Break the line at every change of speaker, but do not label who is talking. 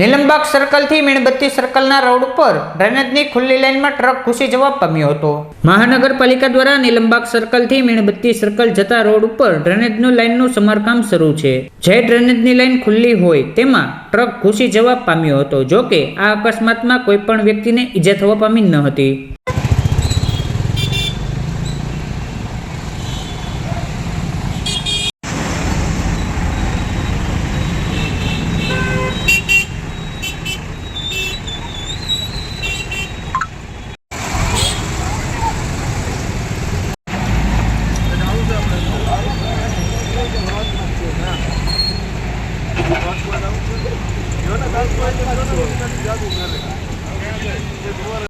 નીલમબાગ સર્કલથી મીણબત્તી સર્કલના રોડ ઉપર ડ્રેનેજની ખુલ્લી લાઇનમાં ટ્રક ઘૂસી જવા પામ્યો હતો. મહાનગરપાલિકા દ્વારા નીલમબાગ સર્કલથી મીણબત્તી સર્કલ જતા રોડ ઉપર ડ્રેનેજનું લાઇનનું સમારકામ શરૂ છે. જે ડ્રેનેજની લાઇન ખુલ્લી હોય તેમાં ટ્રક ઘૂસી જવા પામ્યો હતો, જો કે આ અકસ્માતમાં કોઈ પણ વ્યક્તિને ઈજા થવા પામી ન હતી. જો ને